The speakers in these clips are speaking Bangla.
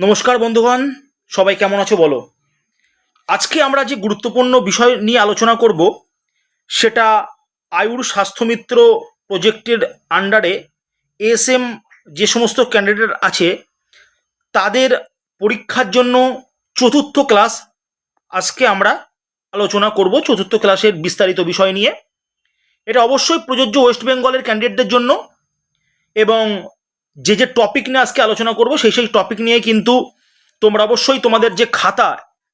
নমস্কার বন্ধুগণ, সবাই কেমন আছো বলো? আজকে আমরা যে গুরুত্বপূর্ণ বিষয় নিয়ে আলোচনা করব, সেটা আয়ুর স্বাস্থ্যমিত্র প্রজেক্টের আন্ডারে এসএম যে সমস্ত ক্যান্ডিডেট আছে, তাদের পরীক্ষার জন্য চতুর্থ ক্লাস আজকে আমরা আলোচনা করব, চতুর্থ ক্লাসের বিস্তারিত বিষয় নিয়ে। এটা অবশ্যই প্রযোজ্য ওয়েস্ট বেঙ্গলের ক্যান্ডিডেটদের জন্য এবং যে যে টপিক নিয়ে আজকে আলোচনা করব, সেই সেই টপিক নিয়ে কিন্তু তোমরা অবশ্যই তোমাদের যে খাতা,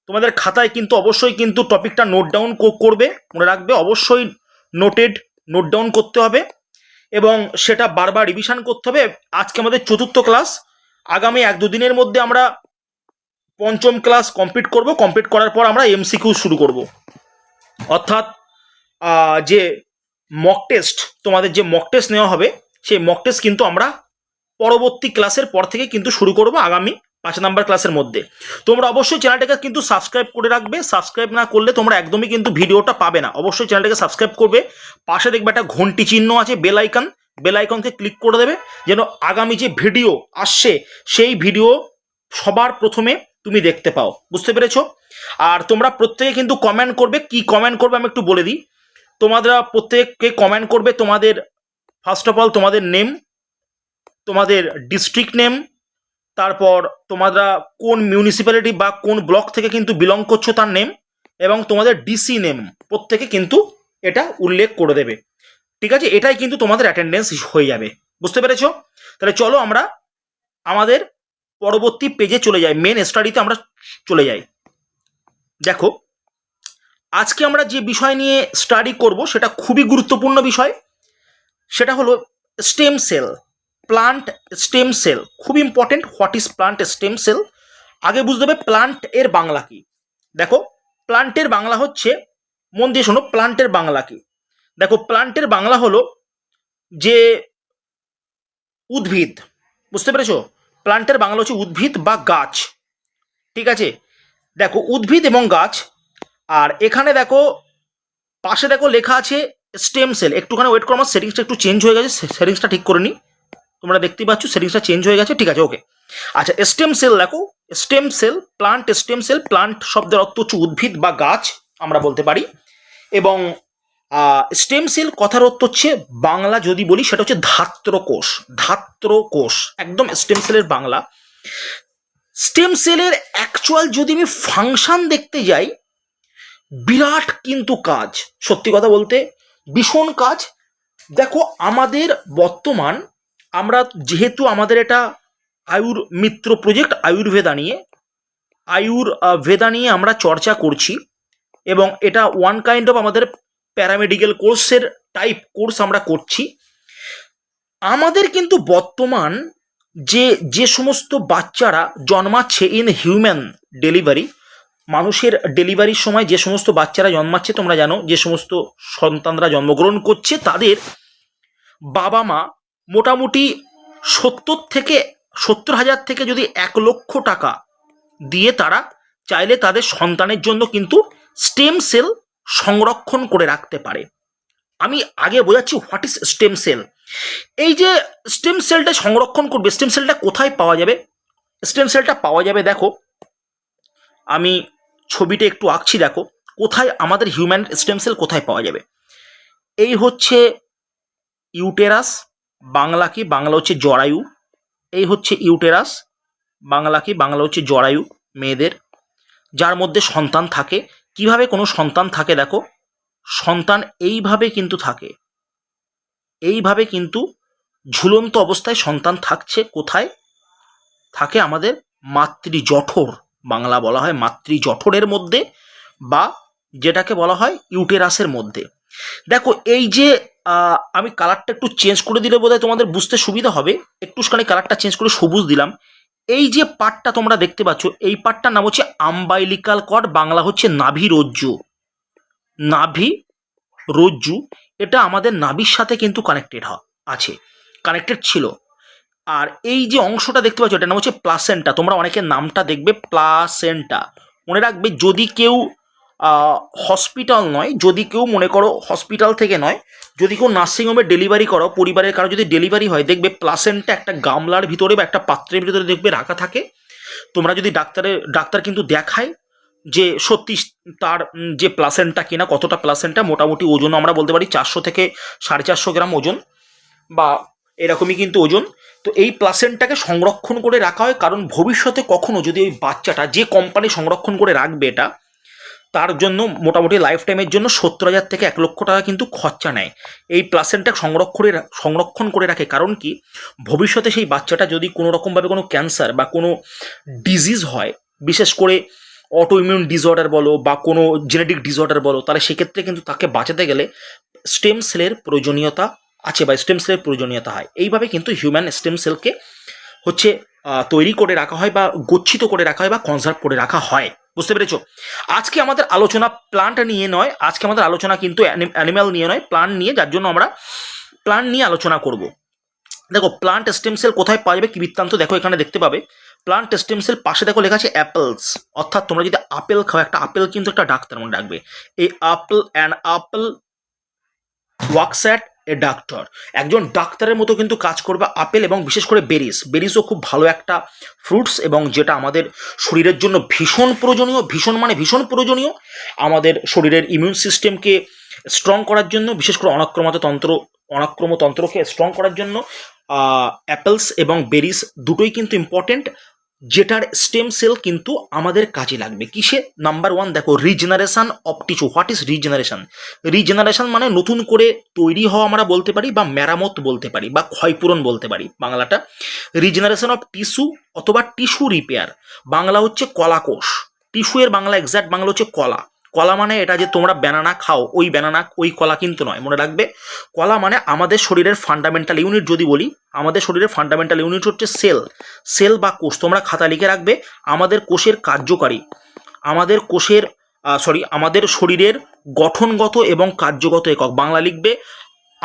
তোমাদের খাতায় কিন্তু অবশ্যই কিন্তু টপিকটা নোট ডাউন করবে, মনে রাখবে, অবশ্যই নোটেড নোট ডাউন করতে হবে এবং সেটা বারবার রিভিশন করতে হবে। আজকে আমাদের চতুর্থ ক্লাস আগামী এক দুদিনের মধ্যে আমরা পঞ্চম ক্লাস কমপ্লিট করব। কমপ্লিট করার পর আমরা এমসিকিউ শুরু করব। অর্থাৎ যে মক টেস্ট তোমাদের যে মক টেস্ট নেওয়া হবে, সেই মক টেস্ট কিন্তু আমরা পরবর্তী ক্লাসের পর থেকে কিন্তু শুরু করব আগামী পাঁচ নাম্বার ক্লাসের মধ্যে। তোমরা অবশ্যই চ্যানেলটাকে কিন্তু সাবস্ক্রাইব করে রাখবে। সাবস্ক্রাইব না করলে তোমরা একদমই কিন্তু ভিডিওটা পাবে না। অবশ্যই চ্যানেলটাকে সাবস্ক্রাইব করবে। পাশে দেখবে একটা ঘন্টি চিহ্ন আছে বেল আইকন বেল আইকনকে ক্লিক করে দেবে। যেন আগামী যে ভিডিও আসছে, সেই ভিডিও সবার প্রথমে তুমি দেখতে পাও। বুঝতে পেরেছ? আর তোমরা প্রত্যেকে কিন্তু কমেন্ট করবে। কি কমেন্ট করবে আমি একটু বলে দিই। তোমাদের প্রত্যেককে কমেন্ট করবে। তোমাদের ফার্স্ট অফ অল তোমাদের নেম তোমাদের ডিস্ট্রিক্ট নেম তারপর তোমরা কোন মিউনিসিপ্যালিটি বা কোন ব্লক থেকে কিন্তু বিলং করছ তার নেম এবং তোমাদের ডিসি নেম প্রত্যেকে কিন্তু এটা উল্লেখ করে দেবে। ঠিক আছে? এটাই কিন্তু তোমাদের অ্যাটেন্ডেন্স হয়ে যাবে। বুঝতে পেরেছ? তাহলে চলো আমরা আমাদের পরবর্তী পেজে চলে যাই। মেন স্টাডিতে আমরা চলে যাই। দেখো, আজকে আমরা যে বিষয় নিয়ে স্টাডি করব সেটা খুবই গুরুত্বপূর্ণ বিষয়। সেটা হলো stem cell plant stem cell খুব important what is plant stem cell আগে বুঝতে হবে প্লান্ট এর বাংলা কি। দেখো প্লান্টের বাংলা হচ্ছে, মন দিয়ে শোনো প্লান্টের বাংলা কি। দেখো প্লান্টের বাংলা হলো যে উদ্ভিদ। বুঝতে পেরেছ? প্লান্টের বাংলা হচ্ছে উদ্ভিদ বা গাছ। ঠিক আছে? দেখো, উদ্ভিদ এবং গাছ, আর এখানে দেখো, পাশে দেখো লেখা আছে স্টেম সেল একটুখানি ওয়েট করো, আমার সেটিংসটা একটু চেঞ্জ হয়ে গেছে সেটিংসটা ঠিক করে নিই। তোমরা দেখতে পাচ্ছ সেটিংসটা চেঞ্জ হয়ে গেছে। ঠিক আছে ওকে আচ্ছা স্টেম সেল দেখো। Stem cell plant stem cell plant শব্দের অর্থ হচ্ছে উদ্ভিদ বা গাছ, আমরা বলতে পারি। এবং স্টেম সেল কথার অর্থ হচ্ছে বাংলা যদি বলি, সেটা হচ্ছে ধাত্র কোষ ধাত্র কোষ একদম স্টেম সেলের বাংলা স্টেম সেলের অ্যাকচুয়াল যদি আমি ফাংশন দেখতে যাই, বিরাট কিন্তু কাজ। সত্যি কথা বলতে, ভীষণ কাজ। দেখো, আমাদের বর্তমান আমরা যেহেতু আমাদের এটা আয়ুর মিত্র প্রজেক্ট আয়ুর্বেদা নিয়ে, আয়ুর ভেদা নিয়ে আমরা চর্চা করছি এবং এটা ওয়ান কাইন্ড অফ আমাদের প্যারামেডিক্যাল কোর্সের টাইপ কোর্স আমরা করছি। আমাদের কিন্তু বর্তমান যে যে সমস্ত বাচ্চারা জন্মাচ্ছে ইন হিউম্যান ডেলিভারি মানুষের ডেলিভারির সময় যে সমস্ত বাচ্চারা জন্মাচ্ছে, তোমরা জানো যে সমস্ত সন্তানরা জন্মগ্রহণ করছে, তাদের বাবা মা মোটামুটি সত্তর থেকে সত্তর হাজার থেকে যদি এক লক্ষ টাকা দিয়ে তারা চাইলে তাদের সন্তানের জন্য কিন্তু স্টেম সেল সংরক্ষণ করে রাখতে পারে। আমি আগে বোঝাচ্ছি হোয়াট ইজ স্টেম সেল? এই যে স্টেম সেলটা সংরক্ষণ করবে, স্টেম সেলটা কোথায় পাওয়া যাবে? স্টেম সেলটা পাওয়া যাবে, দেখো, আমি ছবিটা একটু আঁকছি, দেখো, কোথায় আমাদের হিউম্যান স্টেম সেল কোথায় পাওয়া যাবে? এই হচ্ছে ইউটেরাস বাংলা কি? বাংলা হচ্ছে জরায়ু। এই হচ্ছে ইউটেরাস। বাংলা কি? বাংলা হচ্ছে জরায়ু, মেয়েদের। যার মধ্যে সন্তান থাকে। কীভাবে কোনো সন্তান থাকে দেখো? সন্তান এইভাবে কিন্তু থাকে। এইভাবে কিন্তু ঝুলন্ত অবস্থায় সন্তান থাকছে কোথায়? থাকে আমাদের মাতৃ জঠর বাংলা বলা হয় মাতৃ জঠরের মধ্যে বা যেটাকে বলা হয় ইউটেরাসের মধ্যে। দেখো, এই যে আমি কালারটা একটু চেঞ্জ করে দিলে বোধহয় তোমাদের বুঝতে সুবিধা হবে। একটুখানি কালারটা চেঞ্জ করে সবুজ দিলাম। এই যে পার্টটা তোমরা দেখতে পাচ্ছ, এই পার্টটার নাম হচ্ছে আম্বাইলিকাল কর্ড বাংলা হচ্ছে নাভি রজ্জু। নাভি রজ্জু, এটা আমাদের নাভির সাথে কিন্তু কানেক্টেড আছে কানেক্টেড ছিল। আর এই যে অংশটা দেখতে পাচ্ছ, এটার নাম হচ্ছে প্লাসেন্টা তোমরা অনেকের নামটা দেখবে প্লাসেন্টা মনে রাখবে, যদি কেউ হসপিটাল নয়, যদি কেউ মনে করো হসপিটাল থেকে নয়, যদি কেউ নার্সিংহোমে ডেলিভারি করো, পরিবারের কারও যদি ডেলিভারি হয়, দেখবে প্লাসেন্টটা একটা গামলার ভিতরে বা একটা পাত্রের ভিতরে দেখবে রাখা থাকে। তোমরা যদি ডাক্তারের, ডাক্তার কিন্তু দেখায় যে সত্যি তার যে প্লাসেন্টা কিনা, কতটা প্লাসেন্টটা মোটামুটি ওজন আমরা বলতে পারি চারশো থেকে সাড়ে চারশো গ্রাম ওজন বা এরকমই কিন্তু ওজন। তো এই প্লাসেন্টটাকে সংরক্ষণ করে রাখা হয়, কারণ ভবিষ্যতে কখনো যদি ওই বাচ্চাটা, যে কোম্পানি সংরক্ষণ করে রাখবে এটা তার জন্য মোটামুটি লাইফ টাইমের জন্য সত্তর হাজার থেকে এক লক্ষ টাকা কিন্তু খরচা নেয়। এই প্লাসেন্টটা সংরক্ষণে সংরক্ষণ করে রাখে কারণ কি? ভবিষ্যতে সেই বাচ্চাটা যদি কোনো রকমভাবে কোনো ক্যান্সার বা কোনো ডিজিজ হয়, বিশেষ করে অটো ইমিউন ডিসঅর্ডার বলো বা কোনো জেনেটিক ডিসঅর্ডার বলো, তাহলে সেক্ষেত্রে কিন্তু তাকে বাঁচাতে গেলে স্টেম সেলের প্রয়োজনীয়তা আছে বা স্টেম সেলের প্রয়োজনীয়তা হয়। এইভাবে কিন্তু হিউম্যান স্টেম সেলকে হচ্ছে তৈরি করে রাখা হয় বা গচ্ছিত করে রাখা হয় বা কনজার্ভ করে রাখা হয়। বুঝতে পেরেছ? আজকে আমাদের আলোচনা প্লান্ট নিয়ে নয়, আজকে আমাদের আলোচনা কিন্তু অ্যানিম্যাল নিয়ে নয় প্লান্ট নিয়ে, যার জন্য আমরা প্লান্ট নিয়ে আলোচনা করব। দেখো প্লান্ট স্টেম সেল কোথায় পাওয়া যাবে কি বৃত্তান্ত দেখো এখানে দেখতে পাবে। প্লান্ট স্টেম সেল পাশে দেখো লেখা আছে অ্যাপেলস অর্থাৎ তোমরা যদি আপেল খাও, একটা আপেল কিন্তু একটা ডাক্তার মনে রাখবে। এই apple and apple works at a doctor. একজন ডাক্তারের মতো কিন্তু কাজ করবে আপেল এবং বিশেষ করে বেরিস। বেরিসও খুব ভালো একটা ফ্রুটস এবং যেটা আমাদের শরীরের জন্য ভীষণ প্রয়োজনীয়, ভীষণ মানে ভীষণ প্রয়োজনীয়। আমাদের শরীরের ইমিউন সিস্টেমকে স্ট্রং করার জন্য, বিশেষ করে অনাক্রমত তন্ত্র অনাক্রমতন্ত্রকে স্ট্রং করার জন্য অ্যাপেলস এবং বেরিস দুটোই কিন্তু ইম্পর্টেন্ট যেটার স্টেম সেল কিন্তু আমাদের কাজে লাগবে। কিসে? নাম্বার ওয়ান দেখো regeneration of tissue what is regeneration regeneration মানে নতুন করে তৈরি হওয়া আমরা বলতে পারি বা মেরামত বলতে পারি বা ক্ষয়পূরণ বলতে পারি বাংলাটা। রিজেনারেশন অফ টিস্যু অথবা টিস্যু রিপেয়ার বাংলা হচ্ছে কলাকোষ। টিস্যু এর বাংলা এক্সাক্ট বাংলা হচ্ছে কলা। কলা মানে এটা যে তোমরা ব্যানানা খাও, ওই ব্যানানা ওই কলা কিন্তু নয়, মনে রাখবে। কলা মানে আমাদের শরীরের ফান্ডামেন্টাল ইউনিট যদি বলি, আমাদের শরীরের ফান্ডামেন্টাল ইউনিট হচ্ছে সেল সেল বা কোষ, তোমরা খাতা লিখে রাখবে, আমাদের কোষের কার্যকারী, আমাদের কোষের সরি আমাদের শরীরের গঠনগত এবং কার্যগত একক, বাংলা লিখবে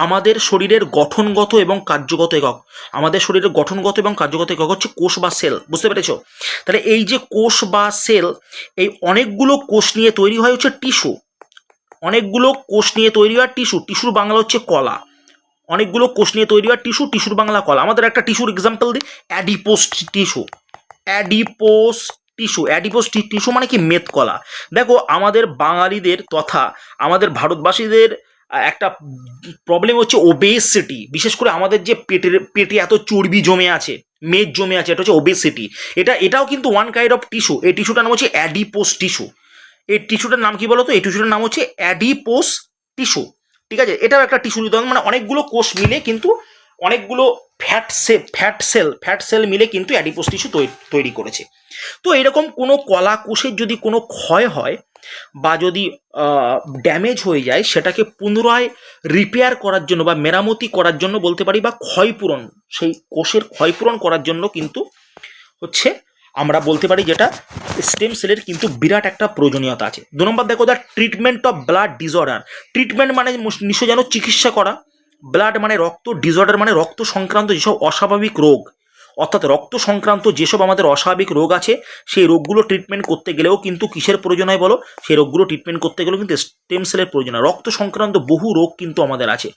আমাদের শরীরের গঠনগত এবং কার্যগত একক। আমাদের শরীরের গঠনগত এবং কার্যগত একক হচ্ছে কোষ বা সেল। বুঝতে পেরেছ? তাহলে এই যে কোষ বা সেল, এই অনেকগুলো কোষ নিয়ে তৈরি হয় হচ্ছে টিস্যু। অনেকগুলো কোষ নিয়ে তৈরি হয় টিস্যু। টিস্যুর বাংলা হচ্ছে কলা। অনেকগুলো কোষ নিয়ে তৈরি হয় টিস্যু। টিস্যুর বাংলা কলা। আমাদের একটা টিস্যুর এক্সাম্পল দিই। Adipose tissue. Adipose tissue. Adipose tissue মানে কি? মেদ কলা। দেখো, আমাদের বাঙালিদের তথা আমাদের ভারতবাসীদের একটা প্রবলেম হচ্ছে ওবেসিটি বিশেষ করে আমাদের যে পেটের, পেটে এত চর্বি জমে আছে, মেদ জমে আছে, এটা হচ্ছে ওবেসিটি এটা, এটাও কিন্তু ওয়ান কাইন্ড অফ টিস্যু এই টিস্যুটার নাম হচ্ছে অ্যাডিপোস টিস্যু এই টিস্যুটার নাম কি বলতো? এই টিস্যুটার নাম হচ্ছে অ্যাডিপোস টিস্যু ঠিক আছে? এটাও একটা টিস্যু মানে অনেকগুলো কোষ মিলে কিন্তু অনেকগুলো fat cell fat cell fat cell মিলে কিন্তু অ্যাডিপোস টিস্যু তৈরি করেছে। তো এরকম কোনো কলা কোষের যদি কোনো ক্ষয় হয় বা যদি ড্যামেজ হয়ে যায়, সেটাকে পুনরায় রিপেয়ার করার জন্য বা মেরামতি করার জন্য বলতে পারি বা ক্ষয়পূরণ, সেই কোষের ক্ষয়পূরণ করার জন্য কিন্তু হচ্ছে আমরা বলতে পারি যেটা স্টেম সেলের কিন্তু বিরাট একটা প্রয়োজনীয়তা আছে। দু নম্বর দেখো the treatment of blood disorder treatment মানে নিশ্চয় জানো চিকিৎসা করা। ব্লাড মানে রক্ত ডিসঅর্ডার মানে রক্ত সংক্রান্ত যেসব অস্বাভাবিক রোগ। অর্থাৎ রক্ত সংক্রান্ত যেসব আমাদের অস্বাভাবিক রোগ আছে, সেই রোগগুলো ট্রিটমেন্ট করতে গেলেও কিন্তু কিসের প্রয়োজন হয় বলো? সেই রোগগুলো ট্রিটমেন্ট করতে গেলেও কিন্তু স্টেম সেলের প্রয়োজন হয়। রক্ত সংক্রান্ত বহু রোগ কিন্তু আমাদের আছে,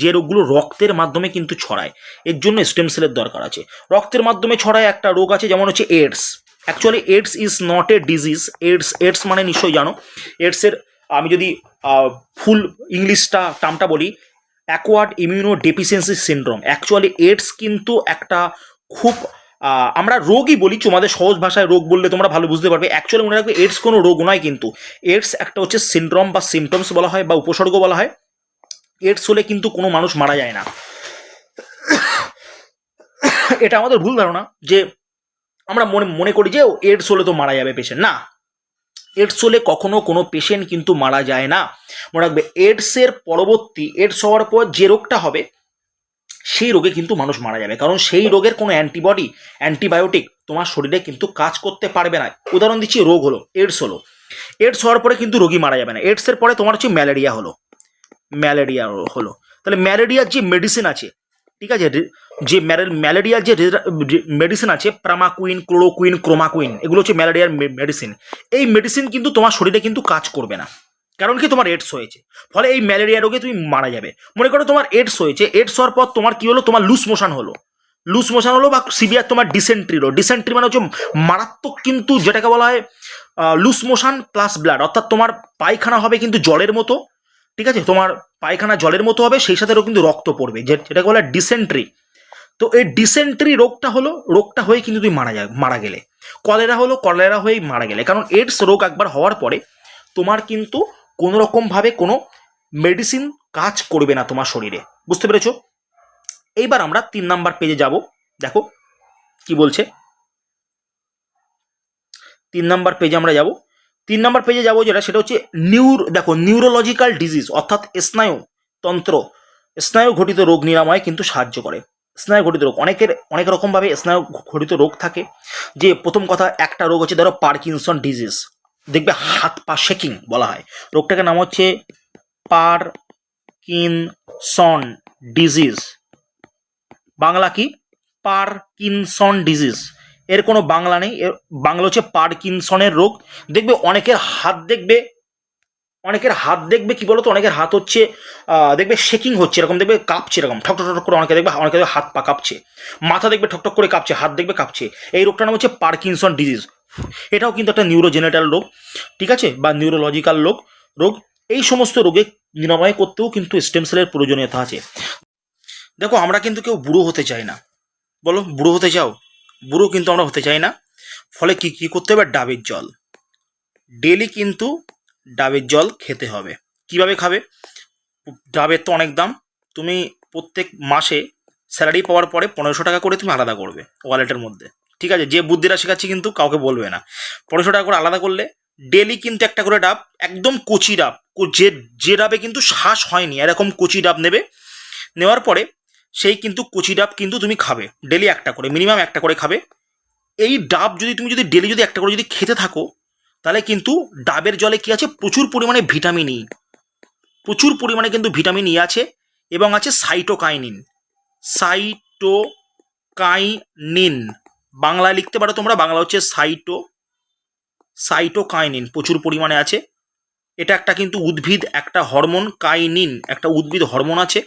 যে রোগগুলো রক্তের মাধ্যমে কিন্তু ছড়ায়। এর জন্য স্টেম সেলের দরকার আছে। রক্তের মাধ্যমে ছড়ায় একটা রোগ আছে, যেমন হচ্ছে AIDS actually AIDS is not a disease AIDS AIDS মানে নিশ্চয়ই জানো। এডসের আমি যদি ফুল ইংলিশটা টার্মটা বলি acquired immunodeficiency syndrome actually AIDS কিন্তু একটা খুব আমরা রোগই বলি, তোমাদের সহজ ভাষায় রোগ বললে তোমরা ভালো বুঝতে পারবে। অ্যাকচুয়ালি মনে রাখবে এইডস কোনো রোগ নয় কিন্তু এইডস একটা হচ্ছে সিনড্রোম বা সিমটমস বলা হয় বা উপসর্গ বলা হয়। এইডস হলে কিন্তু কোনো মানুষ মারা যায় না। এটা আমাদের ভুল ধারণা যে, আমরা মনে মনে করি যে এইডস হলে তো মারা যাবে পেশেন্ট না। এইডস হলে কখনো কোনো পেশেন্ট কিন্তু মারা যায় না। মনে রাখবে এইডসের পরবর্তী এইডস হওয়ার পর যে রোগটা হবে সেই রোগে কিন্তু মানুষ মারা যাবে। কারণ সেই রোগের কোনো অ্যান্টিবডি অ্যান্টিবায়োটিক তোমার শরীরে কিন্তু কাজ করতে পারবে না। উদাহরণ দিচ্ছি রোগ হলো এডস হলো। এইডস হওয়ার পরে কিন্তু রোগী মারা যাবে না। এইডসের পরে তোমার হচ্ছে ম্যালেরিয়া হলো। ম্যালেরিয়া হলো। তাহলে ম্যালেরিয়ার যে মেডিসিন আছে ঠিক আছে যে ম্যালেরিয়ার যে মেডিসিন আছে প্রামাকুইন ক্লোরোকুইন ক্রোমাকুইন এগুলো হচ্ছে ম্যালেরিয়ার মেডিসিন এই মেডিসিন কিন্তু তোমার শরীরে কিন্তু কাজ করবে না। কারণ কি তোমার এডস হয়েছে। ফলে এই ম্যালেরিয়া রোগে তুমি মারা যাবে। মনে করো তোমার এডস হয়েছে এডস হওয়ার পর তোমার কি হলো? তোমার লুজ মোশন হলো। লুজ মোশন হলো বা সিভিয়ার তোমার ডিসেন্ট্রি হলো ডিসেন্ট্রি মানে হচ্ছে মারাত্মক কিন্তু যেটাকে বলা হয় লুজ মোশন প্লাস ব্লাড অর্থাৎ তোমার পায়খানা হবে কিন্তু জলের মতো, ঠিক আছে? তোমার পায়খানা জলের মতো হবে, সেই সাথেও কিন্তু রক্ত পড়বে যেটাকে বলা হয় ডিসেন্ট্রি তো এই ডিসেন্ট্রি রোগটা হলো, রোগটা হয়ে কিন্তু তুই মারা যায়, মারা গেলে। কলেরা হলো, কলেরা হয়েই মারা গেলে। কারণ এডস রোগ একবার হওয়ার পরে তোমার কিন্তু কোনো রকমভাবে কোনো মেডিসিন কাজ করবে না তোমার শরীরে। বুঝতে পেরেছ? এইবার আমরা তিন নাম্বার পেজে যাব। দেখো, কি বলছে? তিন নাম্বার পেজে আমরা যাব। তিন নাম্বার পেজে যাব যেটা, সেটা হচ্ছে নিউর দেখো নিউরোলজিক্যাল ডিজিজ অর্থাৎ স্নায়ু তন্ত্র। স্নায়ু ঘটিত রোগ নিরাময় কিন্তু সাহায্য করে। স্নায়ু ঘটিত রোগ, অনেকের, অনেক রকমভাবে স্নায়ু ঘটিত রোগ থাকে। যে প্রথম কথা, একটা রোগ হচ্ছে ধরো পার্কিনসন ডিজিজ দেখবে হাত পা শেকিং বলা হয়। রোগটাকে নাম হচ্ছে পার পারকিনসন ডিজিজ। বাংলা কি? পার পারকিনসন ডিজিজ। এর কোনো বাংলা নেই। এর বাংলা হচ্ছে পারকিনসনের রোগ। দেখবে অনেকের হাত দেখবে, অনেকের হাত দেখবে কি বলতো? অনেকের হাত হচ্ছে দেখবে শেকিং হচ্ছে, এরকম দেখবে কাঁপছে এরকম, ঠক ঠক করে অনেকে দেখবে, অনেকে হাত পা কাঁপছে। মাথা দেখবে ঠক ঠক করে কাঁপছে, হাত দেখবে কাঁপছে। এই রোগটার নাম হচ্ছে পার্কিনসন ডিজিজ। এটাও কিন্তু একটা নিউরোজেনেটাল রোগ, ঠিক আছে? বা নিউরোলজিক্যাল রোগ। রোগ, এই সমস্ত রোগে নিরাময় করতেও কিন্তু স্টেম সেলের প্রয়োজনীয়তা আছে। দেখো, আমরা কিন্তু কেউ বুড়ো হতে চাই না। বলো, বুড়ো হতে চাও? বুড়ো কিন্তু আমরা হতে চাই না। ফলে কি কি করতে হবে? ডাবের জল। ডেলি কিন্তু ডাবের জল খেতে হবে। কীভাবে খাবে? ডাবের তো অনেক দাম। তুমি প্রত্যেক মাসে স্যালারি পাওয়ার পরে পনেরোশো টাকা করে তুমি আলাদা করবে ওয়ালেটের মধ্যে। ঠিক আছে? যে বুদ্ধিরা শেখাচ্ছি কিন্তু কাউকে বলবে না। পনেরোশো টাকা করে আলাদা করলে ডেলি কিন্তু একটা করে ডাব, একদম কচি ডাব যে যে ডাবে কিন্তু শ্বাস হয়নি, এরকম কচি ডাব নেবে। নেওয়ার পরে সেই কিন্তু কচি ডাব কিন্তু তুমি খাবে ডেলি একটা করে, মিনিমাম একটা করে খাবে। এই ডাব যদি, তুমি যদি ডেলি যদি একটা করে যদি খেতে থাকো, তাহলে কিন্তু ডাবের জলে কি আছে? প্রচুর পরিমাণে ভিটামিন ই। প্রচুর পরিমাণে কিন্তু ভিটামিন ই আছে এবং আছে সাইটোকাইনিন। সাইটোকাইনিন। বাংলায় লিখতে পারো তোমরা, বাংলা হচ্ছে সাইটো, সাইটোকাইনিন, প্রচুর পরিমাণে আছে। এটা একটা কিন্তু উদ্ভিদ, একটা হরমোন, কাইনিন, একটা উদ্ভিদ হরমোন আছে।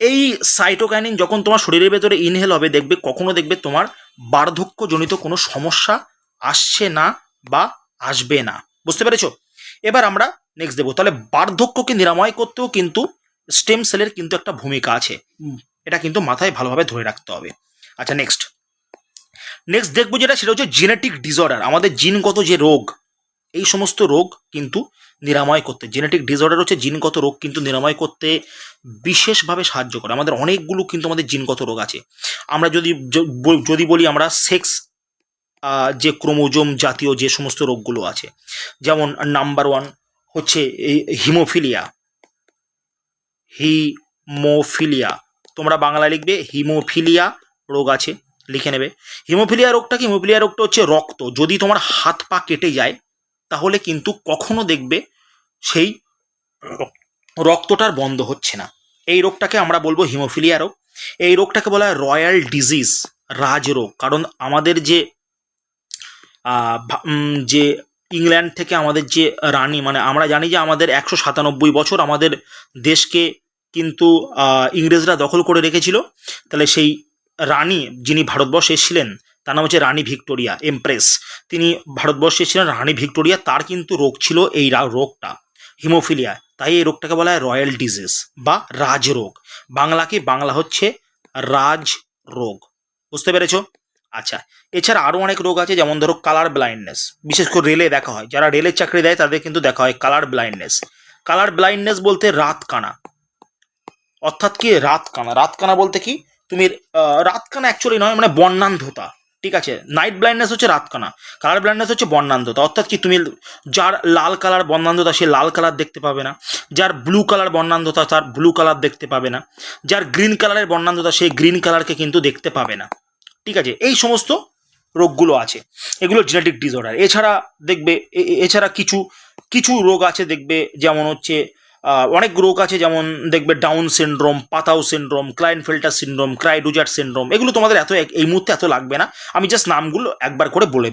এই সাইটোকাইনিন যখন তোমার শরীরের ভেতরে ইনহেল হবে, দেখবে, কখনো দেখবে তোমার বার্ধক্যজনিত কোনো সমস্যা আসছে না বা আসবে না। বুঝতে পেরেছ? এবার আমরা নেক্সট দেবো। তাহলে বার্ধক্যকে নিরাময় করতেও কিন্তু স্টেম সেলের কিন্তু একটা ভূমিকা আছে। এটা কিন্তু মাথায় ভালোভাবে ধরে রাখতে হবে। আচ্ছা নেক্সট নেক্সট দেখব যেটা, সেটা হচ্ছে জেনেটিক ডিসঅর্ডার আমাদের জিনগত যে রোগ, এই সমস্ত রোগ কিন্তু নিরাময় করতে জেনেটিক ডিসঅর্ডার হচ্ছে জিনগত রোগ কিন্তু নিরাময় করতে বিশেষভাবে সাহায্য করে, আমাদের অনেকগুলো কিন্তু আমাদের জিনগত রোগ আছে। আমরা যদি যদি বলি আমরা সেক্স যে ক্রোমোজোম জাতীয় যে সমস্ত রোগগুলো আছে, যেমন নাম্বার ওয়ান হচ্ছে এই হিমোফিলিয়া। হিমোফিলিয়া, তোমরা বাংলায় লিখবে হিমোফিলিয়া রোগ আছে। লিখে নেবে। হিমোফিলিয়া রোগটা কি? হিমোফিলিয়া রোগটা হচ্ছে রক্ত। যদি তোমার হাত পা কেটে যায়, তাহলে কিন্তু কখনো দেখবে সেই রক্তটার বন্ধ হচ্ছে না। এই রোগটাকে আমরা বলব হিমোফিলিয়া রোগ। এই রোগটাকে বলা হয় রয়্যাল ডিজিজ রাজরোগ কারণ আমাদের যে যে ইংল্যান্ড থেকে আমাদের যে রানী মানে আমরা জানি যে আমাদের একশো সাতানব্বই বছর আমাদের দেশকে কিন্তু ইংরেজরা দখল করে রেখেছিল। তাহলে সেই রানী যিনি ভারতবর্ষে এসেছিলেন তার নাম হচ্ছে রানী ভিক্টোরিয়া, এমপ্রেস। তিনি ভারতবর্ষে ছিলেন, রানী ভিক্টোরিয়া, তার কিন্তু রোগ ছিল এই রোগটা, হিমোফিলিয়া। তাই এই রোগটাকে বলা হয় রয়্যাল ডিজিজ বা রাজরোগ। বাংলা কি বাংলা হচ্ছে রাজ রোগ বুঝতে পেরেছ? আচ্ছা এছাড়া আরও অনেক রোগ আছে, যেমন ধরো কালার ব্লাইন্ডনেস বিশেষ করে রেলে দেখা হয়, যারা রেলের চাকরি দেয়, তাদের কিন্তু দেখা হয় কালার ব্লাইন্ডনেস কালার ব্লাইন্ডনেস বলতে রাত কানা অর্থাৎ কি? রাত কানা রাত কানা বলতে কি? তুমি আহ, রাত অ্যাকচুয়ালি নয় মানে বর্ণান্ধতা ঠিক আছে? নাইট ব্লাইন্ডনেস হচ্ছে রাত কানা কালার ব্লাইন্ডনেস হচ্ছে বর্ণান্ধতা অর্থাৎ কি তুমি যার লাল কালার বর্ণান্ধতা সে লাল কালার দেখতে পাবে না যার ব্লু কালার বর্ণান্ধতা তার ব্লু কালার দেখতে পাবে না যার গ্রিন কালারের বর্ণান্ধতা সে গ্রিন কালারকে কিন্তু দেখতে পাবে না ঠিক আছে? এই সমস্ত রোগগুলো আছে এগুলো জেনেটিক ডিসঅর্ডার এছাড়া দেখবে এছাড়া কিছু কিছু রোগ আছে দেখবে যেমন হচ্ছে অনেক রোগ আছে, যেমন দেখবে Down syndrome Patau syndrome Klinefelter syndrome cri du chat syndrome এগুলো তোমাদের এত এই মুহূর্তে এত লাগবে না। আমি জাস্ট নামগুলো একবার করে বলে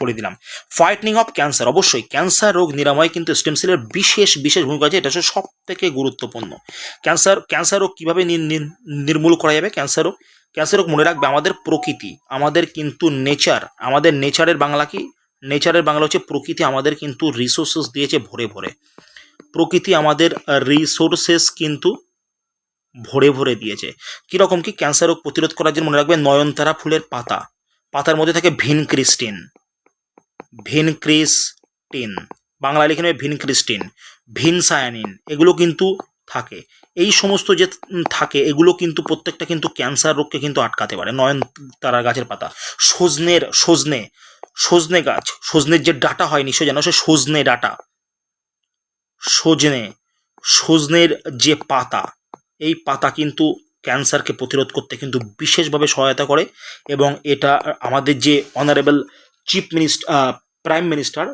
বলে দিলাম। ফাইটনিং অফ ক্যান্সার অবশ্যই ক্যান্সার রোগ নিরাময় কিন্তু স্টেম সেলের বিশেষ বিশেষ ভূমিকা আছে, এটা হচ্ছে সব থেকে গুরুত্বপূর্ণ। ক্যান্সার ক্যান্সার রোগ কীভাবে নির- নির- নির্মূল করা যাবে ক্যান্সার রোগ? ক্যান্সার রোগ মনে রাখবে আমাদের প্রকৃতি, আমাদের কিন্তু নেচার আমাদের নেচারের বাংলা কি? নেচারের বাংলা হচ্ছে প্রকৃতি আমাদের কিন্তু রিসোর্সেস দিয়েছে ভরে ভরে। প্রকৃতি আমাদের রিসোর্সেস কিন্তু ভরে ভরে দিয়েছে। কীরকম কি ক্যান্সার রোগ প্রতিরোধ করার জন্য মনে রাখবে নয়নতারা ফুলের পাতা। পাতার মধ্যে থাকে ভিন ক্রিস্টিন ভিন ক্রিস্টিন বাংলা লিখে নেবে ভিন ক্রিস্টিন ভিন সায়ানিন এগুলো কিন্তু থাকে। এই সমস্ত যে থাকে, এগুলো কিন্তু প্রত্যেকটা কিন্তু ক্যান্সার রোগকে কিন্তু আটকাতে পারে। নয়ন তারা গাছের পাতা। সজনের, সজনে সজনে গাছ। সজনের যে ডাটা হয় নিশ্চয় জানো? সে সজনে ডাটা। সজনে, সজনের যে পাতা, এই পাতা কিন্তু ক্যান্সারকে প্রতিরোধ করতে কিন্তু বিশেষভাবে সহায়তা করে এবং এটা আমাদের যে honourable chief minister prime minister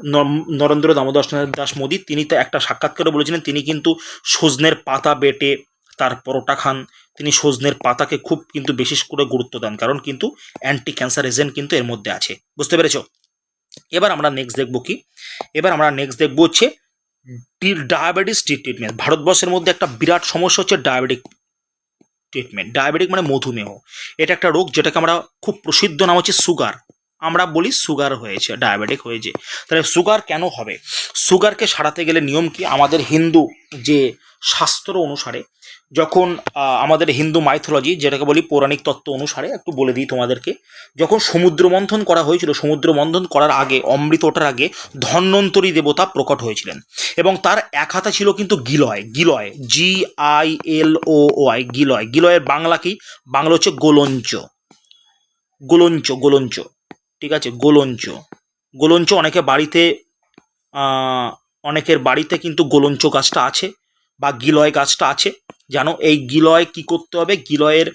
Narendra Damodar Das Modi, তিনি তো একটা সাক্ষাৎকারে বলেছিলেন, তিনি কিন্তু সজনের পাতা বেটে তার পরোটা খান। তিনি সজনের পাতাকে খুব কিন্তু বিশেষ করে গুরুত্ব দেন, কারণ কিন্তু অ্যান্টি ক্যান্সার এজেন্ট কিন্তু এর মধ্যে আছে। বুঝতে পেরেছ? এবার আমরা নেক্সট দেখব কি? এবার আমরা নেক্সট দেখব হচ্ছে ডায়াবেটিস ট্রিটমেন্ট ভারতবর্ষের মধ্যে একটা বিরাট সমস্যা হচ্ছে ডায়াবেটিক ট্রিটমেন্ট ডায়াবেটিক মানে মধুমেহ। এটা একটা রোগ যেটাকে আমরা খুব প্রসিদ্ধ নাম হচ্ছে সুগার আমরা বলি সুগার হয়েছে ডায়াবেটিক হয়েছে। তাহলে সুগার কেন হবে? সুগারকে সারাতে গেলে নিয়ম কি? আমাদের হিন্দু যে শাস্ত্র অনুসারে যখন আমাদের হিন্দু মাইথোলজি যেটাকে বলি পৌরাণিক তত্ত্ব অনুসারে, একটু বলে দিই তোমাদেরকে, যখন সমুদ্র মন্থন করা হয়েছিল, সমুদ্র মন্থন করার আগে, অমৃত ওঠার আগে, ধন্বন্তরী দেবতা প্রকট হয়েছিলেন। এবং তার এক হাতা ছিল কিন্তু giloy giloy G I L O Y giloy. গিলয়ের Bangla কি? বাংলা হচ্ছে গোলঞ্চ। গোলঞ্চ গোলঞ্চ। ঠিক আছে? গোলঞ্চ। গোলঞ্চ অনেকে বাড়িতে অনেকের বাড়িতে কিন্তু গোলঞ্চ গাছটা আছে, বা গিলয় গাছটা আছে। জানো এই গিলয় কি করতে হবে? গিলয়ের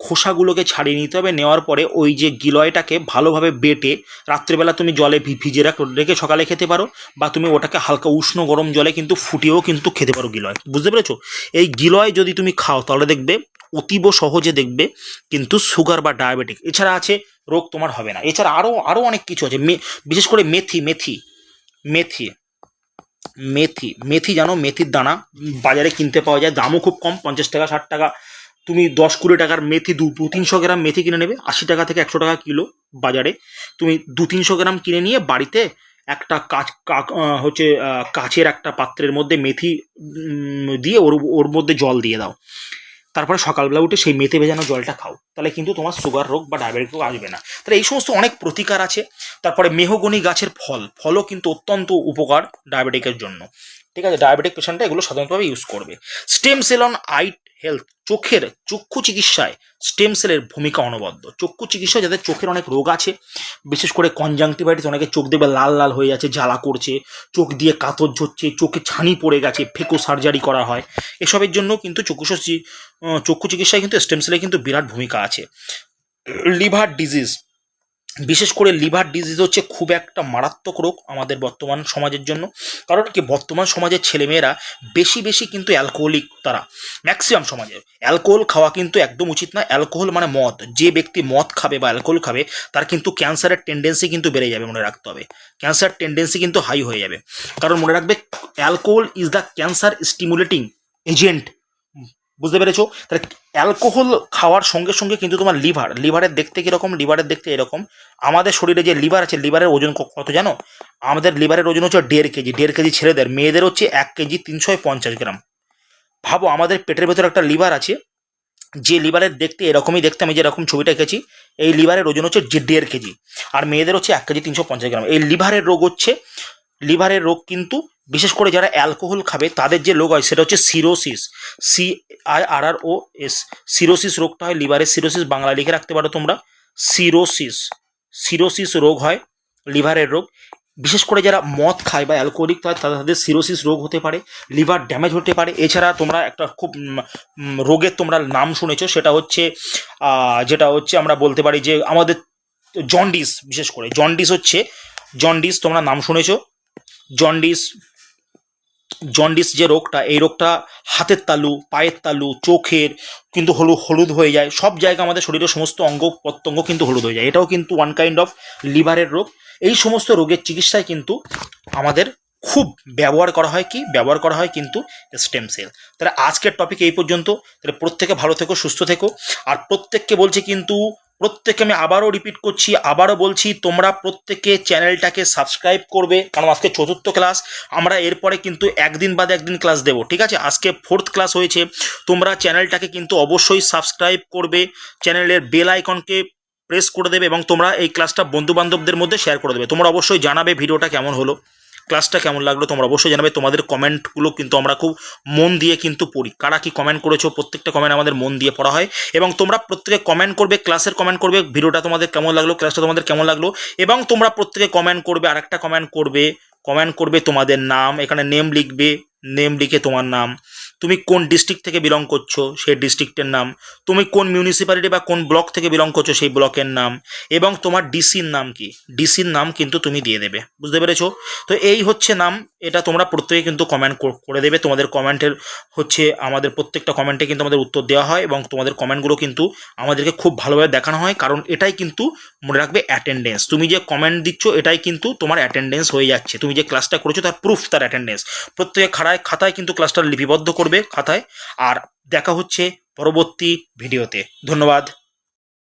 খোসাগুলোকে ছাড়িয়ে নিতে হবে। নেওয়ার পরে ওই যে গিলয়টাকে ভালোভাবে বেটে রাত্রিবেলা তুমি জলে ভি- ভিজিয়ে রাখ, রেখে সকালে খেতে পারো বা তুমি ওটাকে হালকা উষ্ণ গরম জলে কিন্তু ফুটিয়েও কিন্তু খেতে পারো গিলয়। বুঝতে পেরেছ? এই গিলয় যদি তুমি খাও তাহলে দেখবে অতীব সহজে দেখবে কিন্তু সুগার বা ডায়াবেটিক। এছাড়া আছে রোগ তোমার হবে না। এছাড়া আরও আরও অনেক কিছু আছে। বিশেষ করে মেথি মেথি মেথি। মেথি মেথি জানো, মেথির দানা বাজারে কিনতে পাওয়া যায়। দামও খুব কম, পঞ্চাশ টাকা, ষাট টাকা। তুমি দশ কুড়ি টাকার মেথি দু দু, তিনশো গ্রাম মেথি কিনে নেবে, আশি টাকা থেকে একশো টাকা কিলো বাজারে। তুমি দু, তিনশো গ্রাম কিনে নিয়ে বাড়িতে একটা কাচ হচ্ছে কাচের একটা পাত্রের মধ্যে মেথি দিয়ে ওর ওর মধ্যে জল দিয়ে দাও। তারপরে সকালবেলা উঠে সেই মেতে ভেজানো জলটা খাও। তাহলে কিন্তু তোমার সুগার রোগ বা ডায়াবেটিস রোগ আসবে না। তাহলে এই সমস্ত অনেক প্রতিকার আছে। তারপরে মেহগনি গাছের ফল, ফলও কিন্তু অত্যন্ত উপকার ডায়াবেটিকের জন্য। ঠিক আছে? ডায়াবেটিক পেশেন্টটা এগুলো সাধারণতভাবে ইউজ করবে। Stem cell on eye health চোখের, চক্ষু চিকিৎসায় স্টেম সেলের ভূমিকা অনবদ্য। চক্ষু চিকিৎসায় যাদের চোখের অনেক রোগ আছে, বিশেষ করে কনজাংটিভাইটিস অনেকে চোখ দেবে লাল লাল হয়ে যাচ্ছে, জ্বালা করছে, চোখ দিয়ে কাতর ঝরছে, চোখে ছানি পড়ে গেছে, ফেকো সার্জারি করা হয়। এসবের জন্য কিন্তু চক্ষু চক্ষু চিকিৎসায় কিন্তু স্টেম সেলের কিন্তু বিরাট ভূমিকা আছে। লিভার ডিজিজ বিশেষ করে লিভার ডিজিজ হচ্ছে খুব একটা মারাত্মক রোগ আমাদের বর্তমান সমাজের জন্য। কারণ কি, বর্তমান সমাজের ছেলেমেয়েরা বেশি বেশি কিন্তু অ্যালকোহলিক তারা। ম্যাক্সিমাম সমাজে অ্যালকোহল খাওয়া কিন্তু একদম উচিত না। অ্যালকোহল মানে মদ। যে ব্যক্তি মদ খাবে বা অ্যালকোহল খাবে, তার কিন্তু ক্যান্সারের টেন্ডেন্সি কিন্তু বেড়ে যাবে মনে রাখতে হবে। ক্যান্সার টেন্ডেন্সি কিন্তু হাই হয়ে যাবে। কারণ মনে রাখবে, alcohol is the cancer stimulating agent বুঝতে পেরেছ? তাহলে অ্যালকোহল খাওয়ার সঙ্গে সঙ্গে কিন্তু তোমার লিভার লিভারের দেখতে কীরকম লিভারের দেখতে এরকম। আমাদের শরীরে যে লিভার আছে লিভারের ওজন কত জানো? আমাদের লিভারের ওজন হচ্ছে দেড় কেজি দেড় কেজি ছেলেদের মেয়েদের হচ্ছে এক কেজি তিনশো পঞ্চাশ গ্রাম। ভাবো, আমাদের পেটের ভেতর একটা লিভার আছে, যে লিভারের দেখতে এরকমই, দেখতে আমি যেরকম ছবিটা এঁকেছি, এই লিভারের ওজন হচ্ছে দেড় কেজি। আর মেয়েদের হচ্ছে এক কেজি তিনশো পঞ্চাশ গ্রাম। এই লিভারের রোগ হচ্ছে লিভারের রোগ কিন্তু বিশেষ করে যারা অ্যালকোহল খাবে, তাদের যে রোগ হয় সেটা হচ্ছে cirrhosis C I R R O S cirrhosis রোগটা হয় লিভারের সিরোসিস বাংলা লিখে রাখতে পারো তোমরা। সিরোসিস সিরোসিস রোগ হয় লিভারের রোগ। বিশেষ করে যারা মদ খায় বা অ্যালকোহলিক হয় তাদের সিরোসিস রোগ হতে পারে, লিভার ড্যামেজ হতে পারে। এছাড়া তোমরা একটা খুব রোগের তোমরা নাম শুনেছো, সেটা হচ্ছে যেটা হচ্ছে আমরা বলতে পারি যে আমাদের জন্ডিস, বিশেষ করে। জন্ডিস হচ্ছে, জন্ডিস তোমরা নাম শুনেছো? জন্ডিস জন্ডিস যে রোগটা, এই রোগটা হাতের তালু, পায়ের তালু, চোখের কিন্তু হলু, হলুদ হয়ে যায়। সব জায়গা আমাদের শরীরের সমস্ত অঙ্গ প্রত্যঙ্গ কিন্তু হলুদ হয়ে যায়। এটাও কিন্তু ওয়ান কাইন্ড অফ লিভারের রোগ। এই সমস্ত রোগের চিকিৎসায় কিন্তু আমাদের খুব ব্যবহার করা হয় কি? ব্যবহার করা হয় কিন্তু স্টেম সেল তাহলে আজকের টপিক এই পর্যন্ত। তাহলে প্রত্যেকে ভালো থেকো, সুস্থ থেকো। আর প্রত্যেককে বলছি কিন্তু প্রত্যেককে আমি আবারও রিপিট করছি, আবারও বলছি, তোমরা প্রত্যেকে চ্যানেলটাকে সাবস্ক্রাইব করবে, কারণ আজকে চতুর্থ ক্লাস আমরা এরপরে কিন্তু একদিন বাদে একদিন ক্লাস দেবো, ঠিক আছে? আজকে ফোর্থ ক্লাস হয়েছে, তোমরা চ্যানেলটাকে কিন্তু অবশ্যই সাবস্ক্রাইব করবে চ্যানেলের বেল আইকনকে প্রেস করে দেবে এবং তোমরা এই ক্লাসটা বন্ধু বান্ধবদের মধ্যে শেয়ার করে দেবে, তোমরা অবশ্যই জানাবে ভিডিওটা কেমন হলো। ক্লাসটা কেমন লাগল তোমরা অবশ্যই জানাবে। তোমাদের কমেন্টগুলো কিন্তু আমরা খুব মন দিয়ে কিন্তু পড়ি। কারা কি কমেন্ট করেছ? প্রত্যেকটা কমেন্ট আমাদের মন দিয়ে পড়া হয়। এবং তোমরা প্রত্যেকে কমেন্ট করবে ক্লাসের কমেন্ট করবে, ভিডিওটা তোমাদের কেমন লাগল ক্লাসটা তোমাদের কেমন লাগল? এবং তোমরা প্রত্যেকে কমেন্ট করবে, আরেকটা কমেন্ট করবে কমেন্ট করবে তোমাদের নাম, এখানে নেম লিখবে নেম লিখে তোমার নাম। তুমি কোন ডিস্ট্রিক্ট থেকে বিলং করছ, সেই ডিস্ট্রিক্টের নাম, তুমি কোন মিউনিসিপ্যালিটি বা কোন ব্লক থেকে বিলং করছ, সেই ব্লকের নাম, এবং তোমার ডিসির নাম কি? ডিসির নাম কিন্তু তুমি দিয়ে দেবে, বুঝতে পেরেছ? তো এই হচ্ছে নাম, এটা তোমরা প্রত্যেকে কিন্তু কমেন্ট করে দেবে, তোমাদের কমেন্টের হচ্ছে আমাদের প্রত্যেকটা কমেন্টে কিন্তু আমাদের উত্তর দেওয়া হয়, এবং তোমাদের কমেন্টগুলো কিন্তু আমাদেরকে খুব ভালোভাবে দেখানো হয়, কারণ এটাই কিন্তু মনে রাখবে অ্যাটেন্ডেন্স তুমি যে কমেন্ট দিচ্ছ, এটাই কিন্তু তোমার অ্যাটেন্ডেন্স হয়ে যাচ্ছে, তুমি যে ক্লাসটা করেছ, তার প্রুফ তার অ্যাটেন্ডেন্স প্রত্যেকে খাড়ায়, খাতায় কিন্তু ক্লাসটা লিপিবদ্ধ করবে খাতায়। আর দেখা হচ্ছে পরবর্তী ভিডিওতে। ধন্যবাদ।